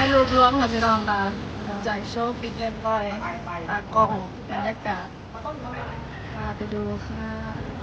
ายรูปรวมค่ะพี่น้องค่ะจ่ายโชว์ปิดเรียบร้อยตากล้องบรรยากาศพาไปดูค่ะ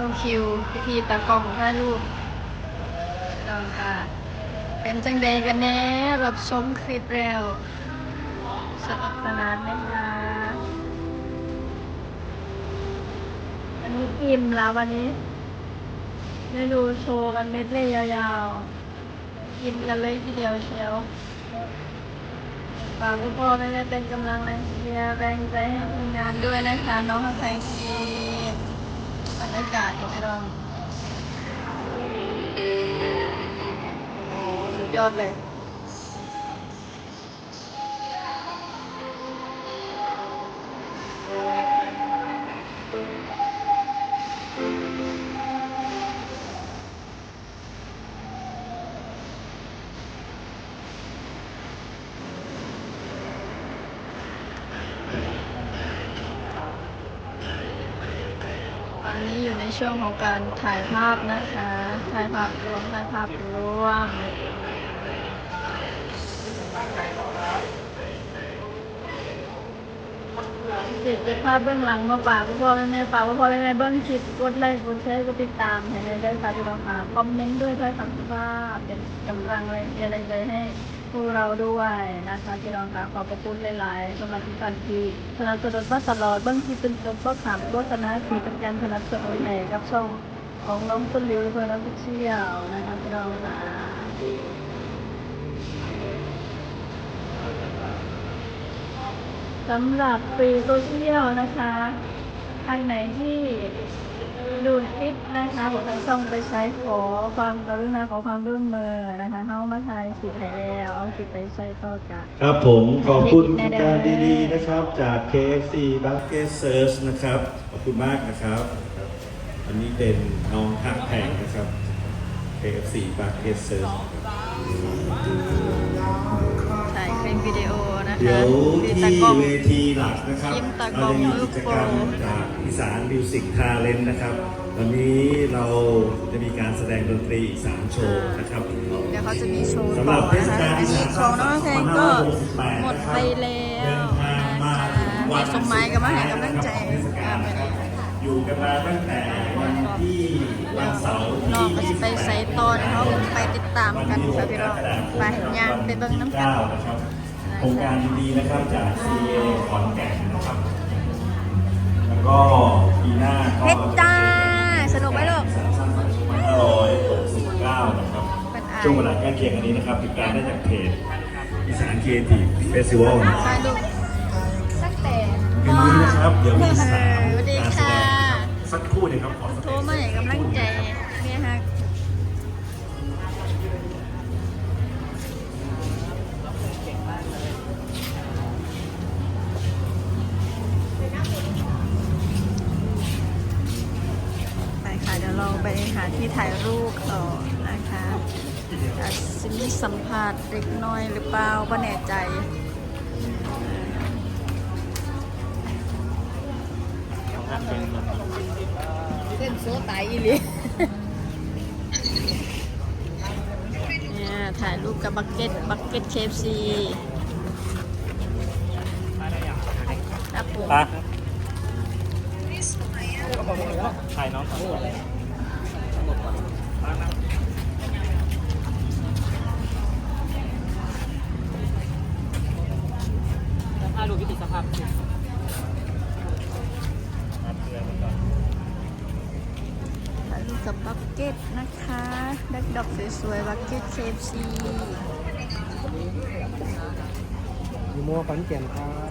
เข้าคิวพิธีตากล้องถ่ายรูปลองค่ะ เป็นจังใดกันแน่รับชมคลิปแล้วสนุกสนานไหมคะอันนี้อิ่มแล้ววันนี้ ได้ดูโชว์กันเม็ดเลยยาวๆกินกันเลยทีเดียวเชียวฝากทุกคนได้เป็นกำลังแรงเชียร์แรงใจให้ทีมงานด้วยนะคะ น้องแสงที บรรยากาศของเราโอ้สุดยอดเลย ในช่วงของการถ่ายภาพนะคะ ถ่ายภาพรวมถ่ายภาพรวมสิจะภาพเบื้องหลังมาฝากพ่อแม่แม่ฝากพ่อแม่แม่เบื้องคลิปกดไลค์กดแชร์กดติดตามให้ได้ค่ะพี่น้องค่ะคอมเมนต์ด้วยด้วยคำสุภาพเป็นกำลังแรงใจแรงให้ พวกเราด้วยนะคะพี่น้องค่ะขอบพระคุณหลายๆสำหรับทุกท่านที่สนับสนุนมาตลอดเบื้องคลิปเป็นตัวก็ขามโฆษณาคือเป็นการสนับสนุนในกับช่องของน้องต้นริ้วเพื่อนน้องเชี่ยวนะคะพี่น้องค่ะสำหรับฟรีโซเชียลนะคะ ทางไหนที่ดูคลิปนะคะผมทางช่องไปใช้ขอความกรุณาขอความร่วมมือนะคะเข้ามาถ่ายสิทธิ์ให้แล้วเอาสิทธิ์ไปใช้ต่อกัน ครับผมขอบคุณการดีๆนะครับจาก KFC Bucket Search นะครับ ขอบคุณมากนะครับครับอันนี้เป็นน้องหักแพงนะครับ KFC Bucket Search ถ่ายเป็นวิดีโอนะคะเดี๋ยวคือที่ตากล้องเวทีหลักนะครับยิ้มตากล้เราองจะมีกิจกรรมลูกโป่งจาก อีสานมิวสิกทาเลนนะครับ วันนี้เราจะมีการแสดงดนตรีอีกสามโชว์นะครับเดี๋ยวเขาจะมีโชว์สำหรับเทศกาลอันนี้ของน้องเพลงก็หมดไปแล้วนะคะแม่สมหมายกับมาให้กำลังใจอ่าไปเลยอยู่กันมาตั้งแต่วันที่วันเสาร์น้องก็ที่จะไปใส่ตอนเขาไปติดตามกันค่ะพี่น้องไปย่างไปเบิ่งน้ำกัน29นะครับโครงการดีๆนะครับจาก CA ขอนแก่นนะครับแล้ว ก็ปีหน้าก็เพชรจ้า สนุกไหมลูก สามสามสองพันห้าร้อยหกสิบเก้านะครับ เป็นไอช่วงเวลาใกล้เคียงกันนี้นะครับ ติดตามได้จากเพจอีสานครีเอทีฟเฟสติวัลนะถ่ายรูปตั้งแต่คืนนี้นะครับ เดี๋ยวมีสามสวัสดีการแสค่ะดงสักครู่หนึงครับขอสโทเตรจมา ที่ถ่ายรูปต่อนะคะอาจจะมีสัมภาษณ์เล็กน้อยหรือเปล่าก็แน่ใจเส้นโซตายอีหลีเนี่ยถ่ายรูปกับบักเก็ต บักเก็ตเคฟซีครับผมปะถ่ายน้องก่อน ล้วพาดูวิธีสภาพสิมาเตือนมันก่อนถ่ายรูปกับบักเก็ตนะคะดักดอกสวยๆบักเก็ตเคฟซียูโม่ขอนแก่นครับ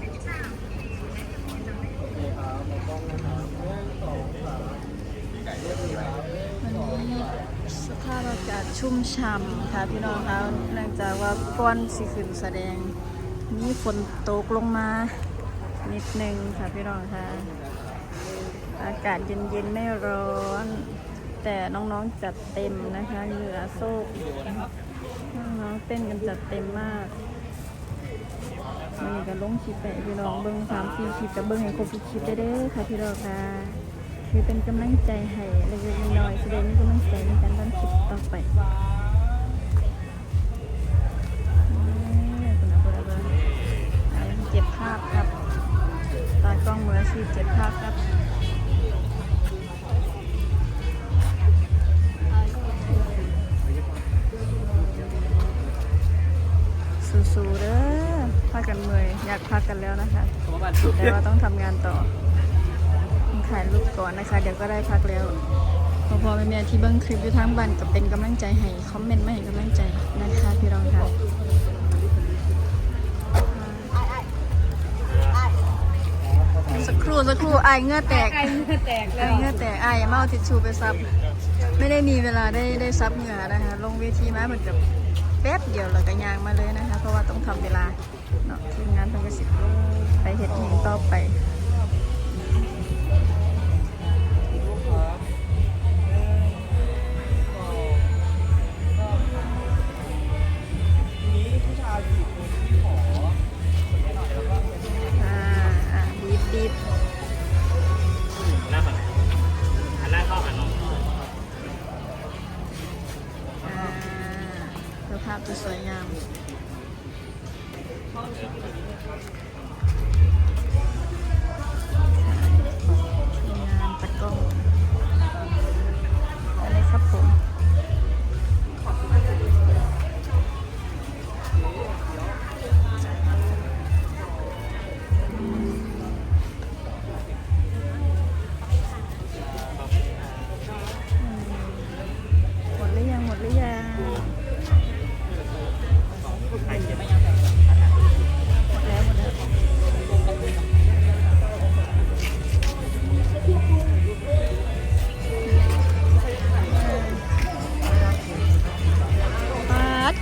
วันนี้สภาพอากาศชุ่มฉ่ำค่ะพี่น้องคะเนื่องจากว่าก้อนสิขึ้นแสดง มีฝนตกลงมา นิดนึงค่ะพี่น้องค่ะ อากาศเย็นๆ ไม่ร้อน แต่น้องๆจัดเต็มนะคะเหงื่อโซกน้องๆเต้นกันจัดเต็มมากมันก็ลงคลิปไปพี่น้องเบิ้งสามสี่คลิปกับเบิ้งให้ครบทุกคลิปได้เด้อค่ะพี่น้องค่ะคือเป็นกำลังใจให้เล็กๆน้อยๆแสดงมีกำลังใจในการ สู้ๆเด้อพักกันเมื่อยอยากพักกันแล้วนะคะผมว่าบ้านแต่ว่าต้องทำงานต่อถ่ายรูปก่อนนะคะ เดี๋ยวก็ได้พักแล้วพอพอแม่ๆที่เบิ้งคลิปอยู่ทั้งบันก็เป็นกำลังใจให้ คอมเมนต์มาให้กำลังใจนะคะพี่รองค่ะสักครู่สักครู่อายเหงื่อแตกไก่เนื้อแตกอาแล้ยวเหงื่อแตกอายอย่ามาเอาทิชชูไปซับ ไม่ได้มีเวลาได้ได้ซับเหงื่อนะคะ ลงเวทีมาเหมือนกับ แป๊บเดียวเล้วก็ยางมาเลยนะคะ เพราะว่าต้องทำเวลาเนาะทีมงานต้องไปสิไปเห็ดหงต่อไป พื่อ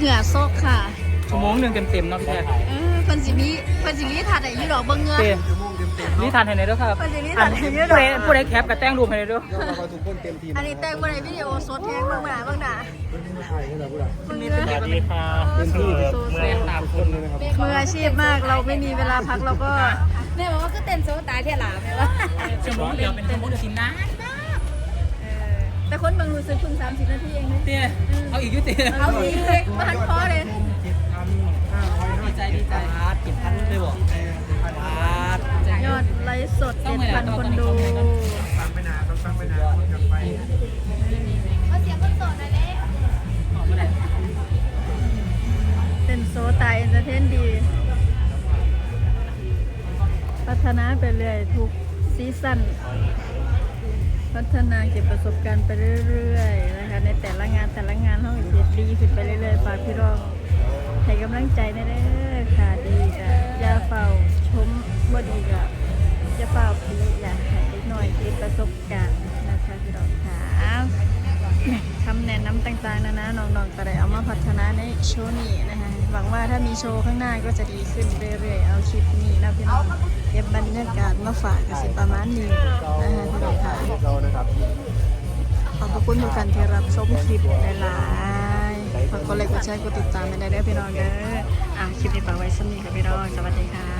หงื่อซกค่ะชั่วโมงหนึ่งเต็มๆเนาะพี่แจ๊คเออเพิ่นสิมีเพิ่นสิมีถัดไอ้ยี่ดอกเบิ่งเหงื่อเต็มนี่ทานให้ไหนด้วยครับมันจะนี่อัทานนให้ไหนด้ผู้วยใดผู้ใดแคปกับแต่งรูปให้ไหนด้วยเราทุกคนเต็มทีมอันนี้แต่งบ่ได้วิดีโอสดแฮงเบิ่งหน้าเบิ่งหน้าใช่นี่แหละพูดอะเบิ่งเหงื่อสวัสดีค่ะเต็มที่สู้ๆเมื่อตามทุกคคนนเลยนะครับมืออาชีพมากเราไม่มีเวลาพักเราก็แม่บอกว่าก็เต้นโซตายเท่าหลาแม่ว่าชั่วโมงเดียวเป็นชั่วโมงเดียวสินะเออแต่ คนเบิ่งรู้สึกเพิ่ง30นาทีเองนะเตี้ยเอาอีกยุติเอาอีกเลยมาหันคอเลยดีใจดีใจอาร์ตเก็บพันเลยบอกอาร์ตยอดไลฟ์สด7,000คนดูฟังไปนานต้องฟังไปนานกลับไปเป็นโซตายเอนเตอร์เทนดี พัฒนาไปเรื่อยทุกซีซั่น พัฒนาเก็บประสบการณ์ไปเรื่อยๆนะคะในแต่ละงานแต่ละงานห้องเด็ดดีขึ้นไปเรื่อยๆฝากพี่รองให้กำลังใจนะเด้อค่ะดีจ้ะอย่าเฝ้าชมบ่ดีก็อย่าเฝ้าพีอยากให้เด็กหน่อยเก็บประสบการณ์นะคะพี่รองค่ะ คำแนะนำต่างๆนะนะน้องๆก็ได้เอามาพัฒนาในโชว์นี้นะคะหวังว่าถ้ามีโชว์ข้างหน้าก็จะดีขึ้นเรื่อยๆเอาคลิปนี้นะพี่น้องเก็บบรรยากาศมาฝากกันสิประมาณนี้นะคะพี่น้องค่ะเรานขอบคุณทุกท่านที่รับชมคลิปหลายๆฝากกดไลค์กดแชร์กดติดตามไปได้เด้อพี่น้องเด้ออะคลิปนี้ฝากไว้สำนีค่ะพี่น้องสวัสดีค่ะ